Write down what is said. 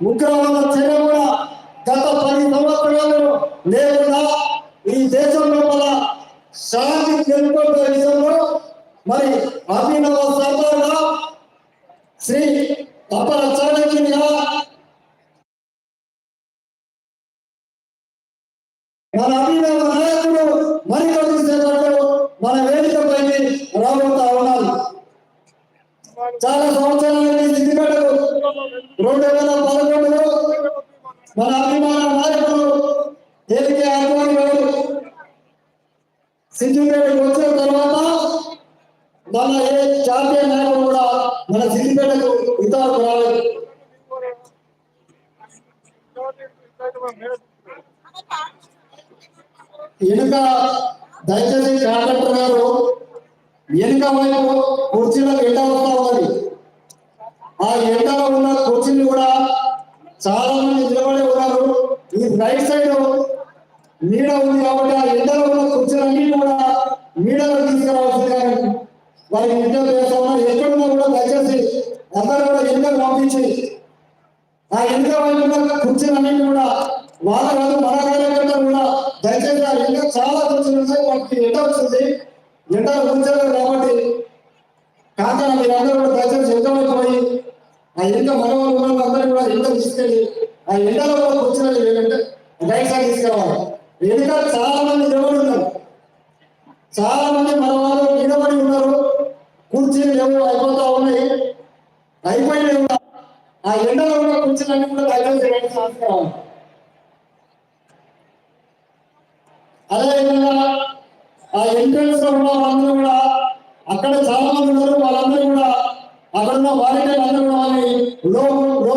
ఉగ్రవాద చర్య కూడా గత పది సంవత్సరాలు లేకుండా ఈ దేశం లోపల శాంతి నెలకొల్పే విషయంలో మరి అభినవ సర్దార్గా శ్రీ అప్పల చాణక్యునిగా మన అభినవ నాయకుడు మరికొద్ది సేపట్లో మన వేదికపై రాబోతా ఉన్నారు చాలా సంవత్సరాల నుండి సిద్దిపేటకు రెండు వేల పదకొండులో మన అభిమాన నాయకుడు ఏలికే అద్వాని గారు సిద్దిపేటకు వచ్చిన తర్వాత మన ఏ జాతీయ నాయకుడు కూడా మన సిద్దిపేటకు ఇతరులకు రాలేదు. వెనుక దయచేసి కాంట్రాక్టర్ గారు వెనుక వైపు కుర్చీలకు ఆ ఎండలో ఉన్న కోచింగ్ కూడా చాలా మంది నిలబడి ఉన్నారు. ఈ రైట్ సైడ్ నీడ ఉంది కాబట్టి ఆ ఎండలో ఉన్న కుర్చీలన్నీ కూడా నీడలో తీసుకురావాల్సింది కానీ వారికి విజ్ఞప్తి చేస్తా ఉన్నారు ఎక్కడున్నా కూడా దయచేసి అందరూ కూడా ఎండకు పంపించి ఆ ఎండ వైపు ఉన్న కుర్చీలన్నీ కూడా వాళ్ళ కాదు మన కార్యకర్తలు కూడా దయచేసి ఆ ఎండ చాలా కుర్చీలు ఉన్నాయి. వాటికి ఎండ వస్తుంది. ఎండ కూర్చోలేదు కాబట్టి కాంతన మీరందరూ కూడా దయచేసి ఎండ వైపు పోయి ఆ ఎండ మనవాళ్ళు ఉన్న అందరూ కూడా ఎండ తీసుకెళ్ళి ఆ ఎండలో కూడా కూర్చొని ఏంటంటే డైసా తీసుకురావాలి ఎందుకంటే చాలా మంది నిలబడి ఉన్నారు. చాలా మంది మన వాళ్ళు నిలబడి ఉన్నారు. కుర్చీలు లేవు అయిపోతా ఉన్నాయి. అయిపోయినాయి కూడా ఆ ఎండలో ఉన్న కుర్చీలన్నీ కూడా దయచేసి రైట్ తీసుకురావాలి అదేవిధంగా ఆ ఎంట్రన్స్లో ఉన్న వాళ్ళందరూ కూడా అక్కడ చాలా మంది ఉన్నారు వాళ్ళందరూ కూడా అక్కడ ఉన్న వాలంటీర్లు అందరూ కూడా వాళ్ళని లో లో